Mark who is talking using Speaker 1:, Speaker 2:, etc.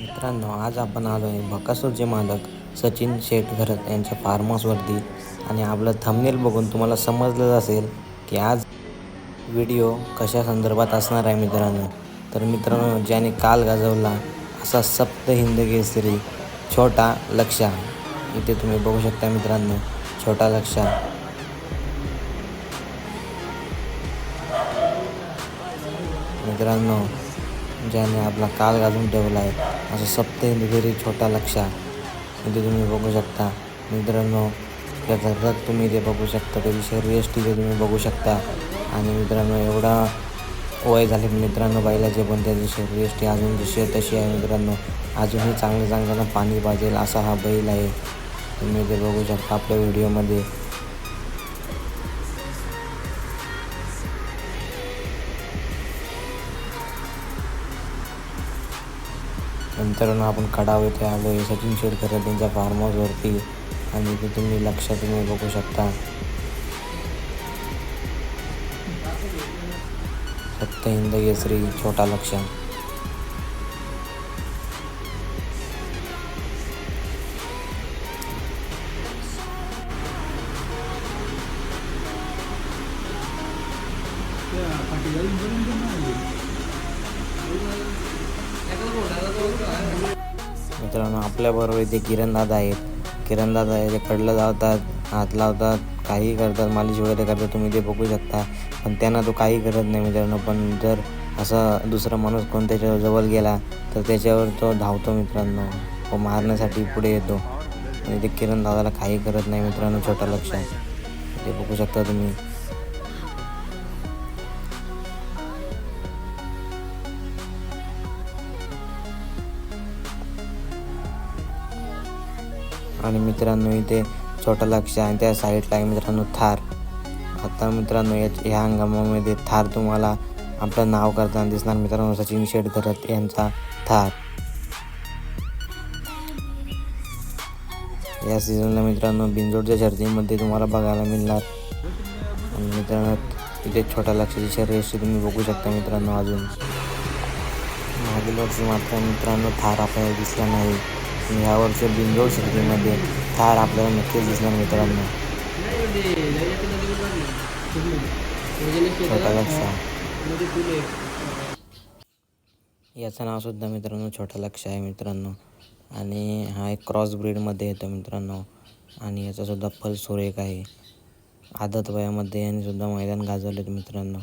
Speaker 1: मित्रांनो आज आपण आलो आहे बकासूरचे मालक सचिन शेठ घरत यांच्या फार्म हाऊसवरती आणि आपलं थंबनेल बघून तुम्हाला समजलं असेल की आज व्हिडिओ कशा संदर्भात असणार आहे मित्रांनो. तर मित्रांनो ज्याने काल गाजवला असा सप्त हिंद केसरी छोटा लक्षा इथे तुम्ही बघू शकता मित्रांनो छोटा लक्षा मित्रांनो ज्याने आपला काल घालून ठेवला आहे असं सप्ते हिंदगिरी छोटा लक्षा इथे तुम्ही बघू शकता मित्रांनो त्याचा रथ तुम्ही इथे बघू शकता त्याची शरीरयष्टी ते तुम्ही बघू शकता. आणि मित्रांनो एवढा वय झाले मित्रांनो बैलाचे पण त्याची शरीरयष्टी अजून जशी आहे तशी आहे मित्रांनो. अजूनही चांगलं चांगलं पाणी पाजेल असा हा बैल आहे. तुम्ही ते बघू शकता आपल्या व्हिडिओमध्ये मित्रांनो आपण कडाव येथे आलो आहे. सचिन शेडकर त्यांच्या फार्म हाऊसवरती आणि ते तुम्ही लक्षात तुम्ही बघू शकता. फक्त हिंद केसरी छोटा लक्ष मित्रांनो आपल्याबरोबर इथे किरणदादा आहेत. किरणदादा आहे ते कडलं लावतात हात लावतात काही करतात मालिश वगैरे करतात तुम्ही ते बघू शकता. पण त्यांना तो काही करत नाही मित्रांनो. पण जर असा दुसरा माणूस कोणत्याच्या जवळ गेला तर त्याच्यावर तो धावतो मित्रांनो. व मारण्यासाठी पुढे येतो. आणि ते किरण दादाला काही करत नाही मित्रांनो छोटा लक्ष ते बघू शकता तुम्ही. आणि मित्रांनो इथे छोटा लक्ष आहे. त्या साईडला आहे मित्रांनो थार. आता मित्रांनो या ह्या हंगामामध्ये थार तुम्हाला आपलं नाव करताना दिसणार. मित्रांनो सचिन शेठ यांचा थार. या सीझनला मित्रांनो बिंजोडच्या शर्तीमध्ये तुम्हाला बघायला मिळणार. आणि मित्रांनो इथे छोटा लक्षाची शर्यती तुम्ही बघू शकता मित्रांनो अजून. मागील वर्षी मात्र मित्रांनो थार आपल्याला दिसला नाही. आणि यावर्षी बिंजोड शर्यतीमध्ये थार आपल्याला नक्कीच दिसणार मित्रांनो. छोटा लक्ष याचं नावसुद्धा मित्रांनो छोटा लक्ष आहे मित्रांनो. आणि हा एक क्रॉस ब्रीडमध्ये येतो मित्रांनो. आणि याचासुद्धा फल सुरेख आहे. आदत वयामध्ये यांनी सुद्धा मैदान गाजवलेत मित्रांनो.